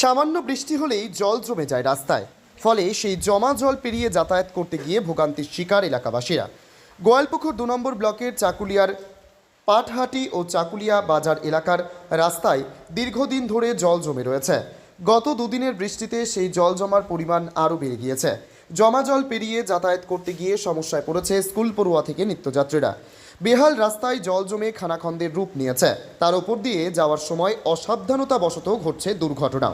সামান্য বৃষ্টি হলেই জল জমে যায় রাস্তায়। ফলে সেই জমা জল পেরিয়ে যাতায়াত করতে গিয়ে ভোগান্তির শিকার এলাকাবাসীরা। গোয়ালপুকুর দু নম্বর ব্লকের চাকুলিয়ার পাটহাটি ও চাকুলিয়া বাজার এলাকার রাস্তায় দীর্ঘদিন ধরে জল জমে রয়েছে। গত দুদিনের বৃষ্টিতে সেই জল জমার পরিমাণ আরও বেড়ে গিয়েছে। জমা জল পেরিয়ে যাতায়াত করতে গিয়ে সমস্যায় পড়েছে স্কুল পড়ুয়া থেকে নিত্যযাত্রীরা। বেহাল রাস্তায় জল জমে খানাখন্দের রূপ নিয়েছে। তার উপর দিয়ে যাওয়ার সময় অসাবধানতাবশত ঘটছে দুর্ঘটনা।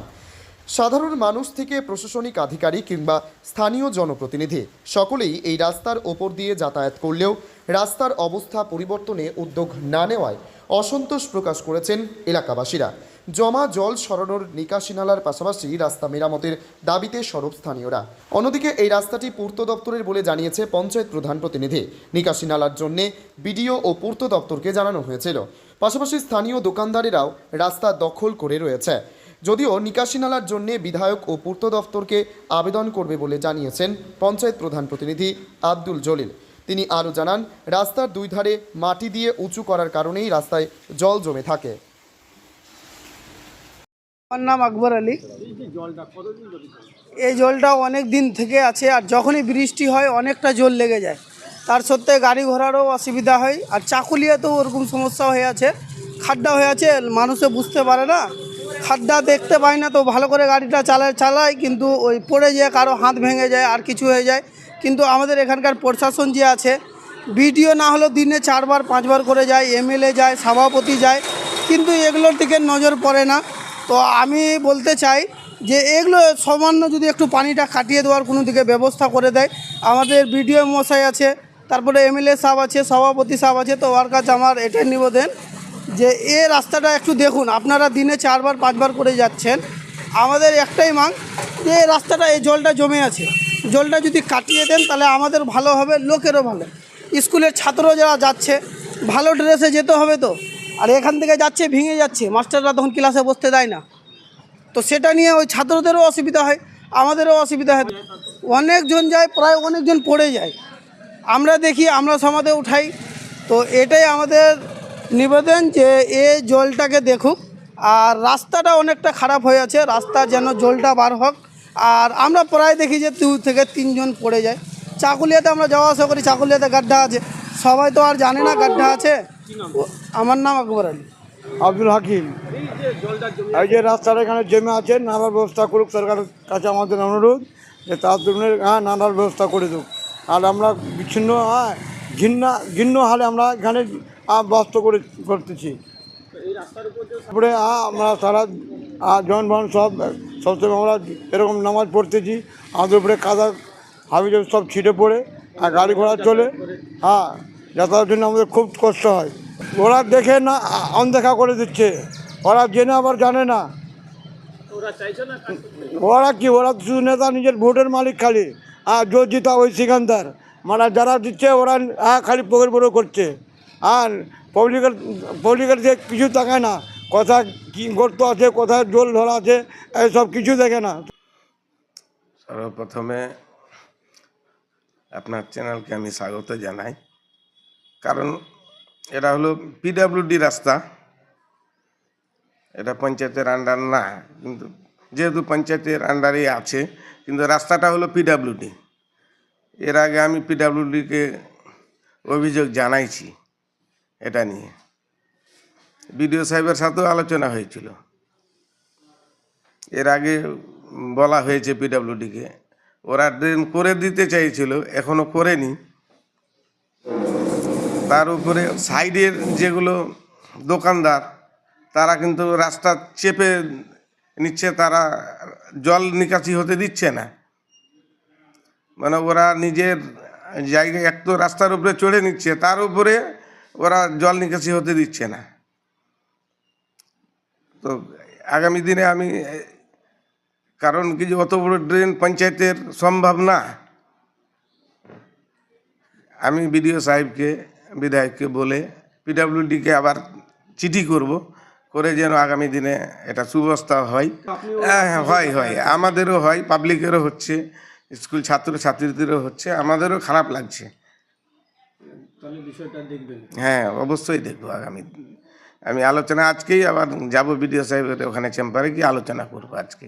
সাধারণ মানুষ থেকে প্রশাসনিক আধিকারিক কিংবা স্থানীয় জনপ্রতিনিধি সকলেই এই রাস্তার ওপর দিয়ে যাতায়াত করলেও রাস্তার অবস্থা পরিবর্তনে উদ্যোগ না নেওয়ায় অসন্তোষ প্রকাশ করেছেন এলাকাবাসীরা। জমা জল সরানোর নিকাশি নালার পাশাপাশি রাস্তা মেরামতের দাবিতে সরব স্থানীয়রা। অন্যদিকে এই রাস্তাটি পূর্ত দপ্তরের বলে জানিয়েছে পঞ্চায়েত প্রধান প্রতিনিধি। নিকাশি নালার জন্যে বিডিও ও পূর্ত দপ্তরকে জানানো হয়েছিল। পাশাপাশি স্থানীয় দোকানদারেরাও রাস্তা দখল করে রয়েছে। যদিও নিকাশি নালার জন্য বিধায়ক ও পূর্ত দফতরকে আবেদন করবে বলে জানিয়েছেন পঞ্চায়েত প্রধান প্রতিনিধি আব্দুল জলিল। তিনি আরও জানান, রাস্তার দুই ধারে মাটি দিয়ে উঁচু করার কারণেই রাস্তায় জল জমে থাকে। আমার নাম আকবর আলী। এই জলটা অনেক দিন থেকে আছে আর যখনই বৃষ্টি হয় অনেকটা জল লেগে যায়। তার সত্ত্বে গাড়ি ঘোড়ারও অসুবিধা হয় আর চাকুলিয়াতেও ওরকম সমস্যা হয়ে আছে। খাড্ডা হয়ে আছে, মানুষে বুঝতে পারে না। খাড্ডা দেখতে পায় না তো ভালো করে গাড়িটা চালায় চালায় কিন্তু ওই পড়ে যায়, কারও হাত ভেঙে যায়, আর কিছু হয়ে যায়। কিন্তু আমাদের এখানকার প্রশাসন যে আছে, বিডিও না হলেও দিনে চারবার, পাঁচবার করে যায়, এমএলএ যায়, সভাপতি যায়। কিন্তু এগুলোর দিকে নজর পড়ে না। তো আমি বলতে চাই যে এগুলো সামান্য যদি একটু পানিটা কাটিয়ে দেওয়ার কোনো দিকে ব্যবস্থা করে দেয়। আমাদের বিডিও মশাই আছে, তারপরে এমএলএ সাহেব আছে, সভাপতি সাহেব আছে, তো ওর কাছে আমার এটাই নিবেদন যে এ রাস্তাটা একটু দেখুন, আপনারা দিনে চারবার, পাঁচবার করে যাচ্ছেন। আমাদের একটাই মাং যে রাস্তাটা, এই জলটা জমে আছে। জলটা যদি কাটিয়ে দেন, তাহলে আমাদের ভালো হবে, লোকেরও ভালো। স্কুলের ছাত্র যারা যাচ্ছে, ভালো ড্রেসে যেতে হবে তো। আর এখান থেকে যাচ্ছে, ভেঙে যাচ্ছে। মাস্টাররা তখন ক্লাসে বসতে দেয় না। তো সেটা নিয়ে ওই ছাত্রদেরও অসুবিধা হয়, আমাদেরও অসুবিধা হয়। অনেকজন যায়, প্রায় অনেকজন পড়ে যায়। আমরা দেখি, আমরা সমাধে উঠাই। তো এটাই আমাদের নিবেদন যে এ জলটাকে দেখুক। আর রাস্তাটা অনেকটা খারাপ হয়ে আছে, রাস্তা যেন জলটা বার হোক। আর আমরা প্রায় দেখি যে দু থেকে তিনজন পড়ে যায়। চাকুলিয়াতে আমরা যাওয়া আসা করি, চাকুলিয়াতে গাড্ডা আছে। সবাই তো আর জানে না গাড্ডা আছে। আমার নাম আকবর আলী। আব্দুল হাকিম। এই যে রাস্তার এখানে জমে আছে নালার ব্যবস্থা করুক সরকারের কাছে আমাদের অনুরোধ যে তার জন্য হ্যাঁ নালার ব্যবস্থা করে দেব আর আমরা বিচ্ছিন্ন হ্যাঁ ঘৃণা ঘৃণ্য হালে আমরা এখানে বাস্ত করে করতেছি। তারপরে হ্যাঁ আমরা সারা আহ, জন বন সব সবসময় আমরা এরকম নামাজ পড়তেছি। আমাদের উপরে কাদা হাবি সব ছিটে পড়ে আর গাড়ি ঘোড়া চলে হ্যাঁ যাতায়াতের জন্য আমাদের খুব কষ্ট হয়। ওরা দেখে না অনদেখা করে দিচ্ছে। ওরা জেনে আবার জানে না। ওরা কি ওরা শুধু নেতা নিজের ভোটের মালিক খালি। আর জোর জিতা ওই সিকান্দার। মানে যারা দিচ্ছে ওরা হ্যাঁ খালি পকেট বড় করছে। আর পাবলিকের পাবলিকের যে কিছু তাকায় না কোথায় কি গর্ত আছে কোথায় জল ধরা আছে এইসব কিছু দেখে না। সর্বপ্রথমে আপনার চ্যানেলকে আমি স্বাগত জানাই। কারণ এটা হলো পিডাব্লিউডি রাস্তা। এটা পঞ্চায়েতের আন্ডার না, কিন্তু যেহেতু পঞ্চায়েতের আন্ডারে আছে, কিন্তু রাস্তাটা হলো পিডাব্লিউডি এর আগে আমি পিডাব্লিউডিকে অভিযোগ জানাইছি এটা নিয়ে। বিডিও সাহেবের সাথেও আলোচনা হয়েছিল। এর আগে বলা হয়েছে পিডাব্লিউডিকে ওরা ড্রেন করে দিতে চাইছিল, এখনও করেনি। তার উপরে সাইডের যেগুলো দোকানদার, তারা কিন্তু রাস্তা চেপে নিচ্ছে, তারা জল নিকাশি হতে দিচ্ছে না। মানে ওরা নিজের জায়গায় এক তো রাস্তার উপরে চড়ে নিচ্ছে, তার উপরে ওরা জল নিকাশি হতে দিচ্ছে না। তো আগামী দিনে আমি, কারণ কি যে অত বড় ড্রেন পঞ্চায়েতের সম্ভব না। আমি বিডিও সাহেবকে বিধায়ককে বলে পিডাব্লিউডিকে আবার চিঠি করব করে যেন আগামী দিনে এটা সুব্যবস্থা হয়। হ্যাঁ হ্যাঁ, হয় হয়। আমাদেরও হয় পাবলিকেরও হচ্ছে স্কুল ছাত্র ছাত্রীদেরও হচ্ছে আমাদেরও খারাপ লাগছে। হ্যাঁ অবশ্যই দেখব আগামী আমি আলোচনা আজকেই আবার যাব বিডিও সাহেবের ওখানে চেম্বারে গিয়ে আলোচনা করব আজকে।